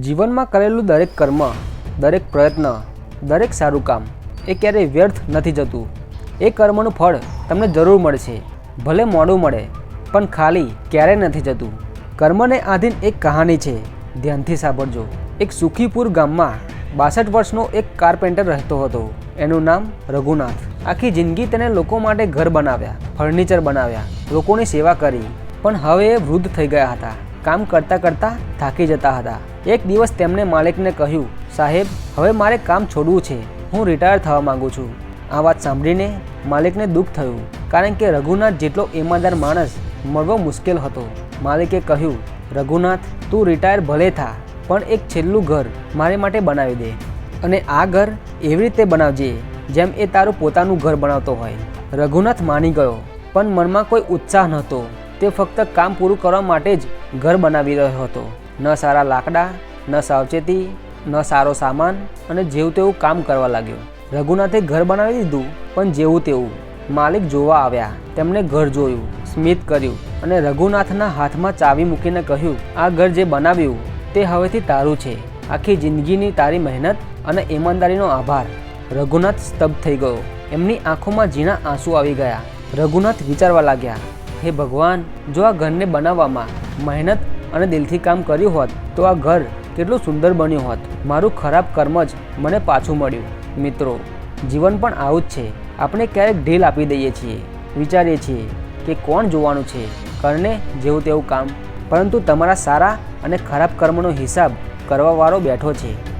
જીવનમાં કરેલું દરેક કર્મ, દરેક પ્રયત્ન, દરેક સારું કામ એ ક્યારેય વ્યર્થ નથી જતું. એ કર્મનું ફળ તમને જરૂર મળશે, ભલે મોડું મળે, પણ ખાલી ક્યારેય નથી જતું. કર્મને આધીન એક કહાની છે, ધ્યાનથી સાંભળજો. એક સુખીપુર ગામમાં બાસઠ વર્ષનો એક કારપેન્ટર રહેતો હતો. એનું નામ રઘુનાથ. આખી જિંદગી તેને લોકો માટે ઘર બનાવ્યા, ફર્નિચર બનાવ્યા, લોકોની સેવા કરી, પણ હવે એ વૃદ્ધ થઈ ગયા હતા. કામ કરતાં કરતાં થાકી જતા હતા. એક દિવસ તેમણે માલિકને કહ્યું, સાહેબ, હવે મારે કામ છોડવું છે. હું રિટાયર થવા માગું છું. આ વાત સાંભળીને માલિકને દુઃખ થયું, કારણ કે રઘુનાથ જેટલો ઈમાનદાર માણસ મળવો મુશ્કેલ હતો. માલિકે કહ્યું, રઘુનાથ, તું રિટાયર ભલે થા, પણ એક છેલ્લું ઘર મારે માટે બનાવી દે અને આ ઘર એવી રીતે બનાવજે જેમ એ તારું પોતાનું ઘર બનાવતો હોય. રઘુનાથ માની ગયો, પણ મનમાં કોઈ ઉત્સાહ નહોતો. તે ફક્ત કામ પૂરું કરવા માટે જ ઘર બનાવી રહ્યો હતો. ન સારા લાકડા, ન સાવચેતી, ન સારો સામાન અને જેવું તેવું કામ કરવા લાગ્યો. રઘુનાથે ઘર બનાવી દીધું, પણ જેવું તેવું. માલિક જોવા આવ્યા, તેમણે ઘર જોયું, સ્મિત કર્યું અને રઘુનાથના હાથમાં ચાવી મૂકીને કહ્યું, આ ઘર જે બનાવ્યું, તે હવેથી તારું છે. આખી જિંદગીની તારી મહેનત અને ઈમાનદારીનો આભાર. રઘુનાથ સ્તબ્ધ થઈ ગયો. એમની આંખોમાં ઝીણા આંસુ આવી ગયા. રઘુનાથ વિચારવા લાગ્યા, હે ભગવાન, જો આ ઘરને બનાવવામાં મહેનત અને દિલથી કામ કર્યું હોત તો આ ઘર કેટલું સુંદર બન્યું હોત. મારું ખરાબ કર્મ જ મને પાછું મળ્યું. મિત્રો, જીવન પણ આવું જ છે. આપણે ક્યારેક ઢીલ આપી દઈએ છીએ. વિચારીએ છીએ કે કોણ જોવાનું છે કરને જેવું તેવું કામ. પરંતુ તમારા સારા અને ખરાબ કર્મનો હિસાબ કરવાવાળો બેઠો છે.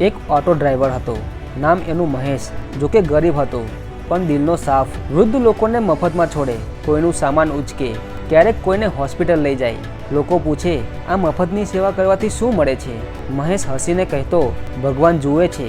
એક ઓટો ડ્રાઈવર હતો. નામ એનું મહેશ, જો કે ગરીબ હતો. પણ દિલનો સાફ. વૃદ્ધ લોકોને મફતમાં છોડે. કોઈનું સામાન ઉચકે. ક્યારેક કોઈને હોસ્પિટલ લઈ જાય. લોકો પૂછે, આ મફતની સેવા કરવાથી શું મળે છે? મહેશ હસીને કહેતો, ભગવાન જુએ છે.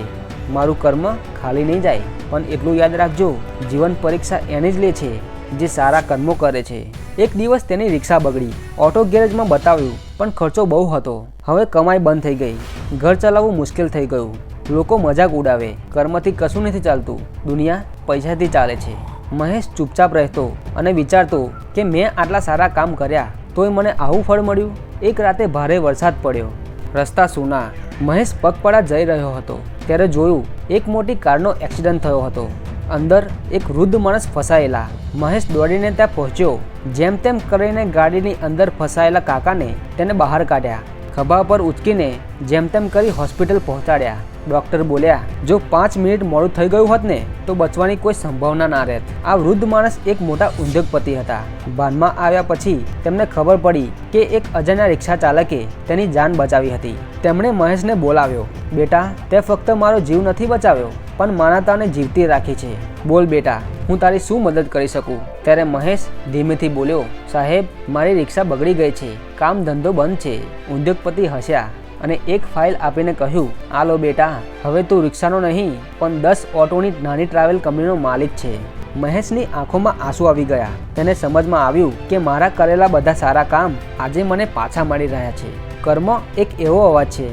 મારું કર્મ ખાલી નહીં જાય, પણ એટલું યાદ રાખજો, જીવન પરીક્ષા એને જ લે છે, જે સારા કર્મો કરે છે. એક દિવસ તેની રિક્ષા બગડી. ઓટો ગેરેજમાં બતાવ્યું, પણ ખર્ચો બહુ હતો. હવે કમાઈ બંધ થઈ ગઈ. ઘર ચલાવવું મુશ્કેલ થઈ ગયું. લોકો મજાક ઉડાવે. કર્મથી કશું નથી ચાલતું. દુનિયા પૈસાથી ચાલે છે. મહેશ ચૂપચાપ રહેતો અને વિચારતો કે મેં આટલા સારા કામ કર્યા તોય મને આવું ફળ મળ્યું? એક રાતે ભારે વરસાદ પડ્યો. રસ્તા સૂના. મહેશ પગપળા જઈ રહ્યો હતો. ત્યારે જોયું એક મોટી કારનો એક્સિડન્ટ થયો હતો. અંદર એક વૃદ્ધ માણસ ફસાયેલા. મહેશ દોડીને ત્યાં પહોંચ્યો. જેમ તેમ કરીને ગાડીની અંદર ફસાયેલા કાકાને તેને બહાર કાઢ્યા. ખભા પર ઉચકીને જેમ તેમ કરી હોસ્પિટલ પહોંચાડ્યા. ડૉક્ટર બોલ્યા, જો પાંચ મિનિટ મોડું થઈ ગયું હોત ને, તો બચવાની કોઈ સંભાવના ના રહેત. આ વૃદ્ધ માણસ એક મોટા ઉદ્યોગપતિ હતા. ભાનમાં આવ્યા પછી તેમને ખબર પડી કે એક અજાણ્યા રિક્ષા ચાલકે તેની જાન બચાવી હતી. તેમણે મહેશને બોલાવ્યો, બેટા, તે ફક્ત મારો જીવ નથી બચાવ્યો, પણ માનવતાને જીવતી રાખી છે. બોલ બેટા, હું તારી શું મદદ કરી શકું? ત્યારે મહેશ ધીમેથી બોલ્યો, સાહેબ, મારી રિક્ષા બગડી ગઈ છે. કામ ધંધો બંધ છે. ઉદ્યોગપતિ હસ્યા. અને એક ફાઇલ આપીને કહ્યું આ લો બેટા, હવે તું રિક્ષાનો નહીં, પણ દસ ઓટોની નાની ટ્રાવેલ કંપનીનો માલિક છે. મહેશની આંખોમાં આંસુ આવી ગયા. તેને સમજમાં આવ્યું કે મારા કરેલા બધા સારા કામ આજે મને પાછા મળી રહ્યા છે. કર્મ એક એવો અવાજ છે,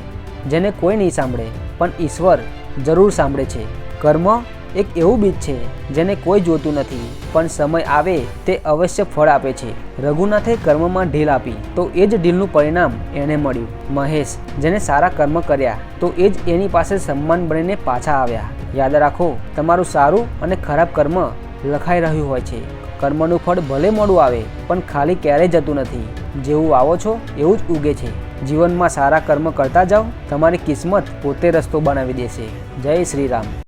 જેને કોઈ નહીં સાંભળે, પણ ઈશ્વર જરૂર સાંભળે છે. કર્મ એક એવું બીજ છે જેને કોઈ જોતું નથી, પણ સમય આવે તે અવશ્ય ફળ આપે છે. રઘુનાથે કર્મમાં ઢીલ આપી, તો એ જ ઢીલનું પરિણામ એને મળ્યું. મહેશ, જેને સારા કર્મ કર્યા, તો એ જ એની પાસે સન્માન બનીને પાછા આવ્યા. યાદ રાખો, તમારું સારું અને ખરાબ કર્મ લખાઈ રહ્યું હોય છે. કર્મનું ફળ ભલે મોડું આવે, પણ ખાલી ક્યારેય જતું નથી. જેવું આવો છો, એવું જ ઉગે છે. જીવનમાં સારા કર્મ કરતા જાઓ, તમારી કિસ્મત પોતે રસ્તો બનાવી દેશે. જય શ્રી રામ.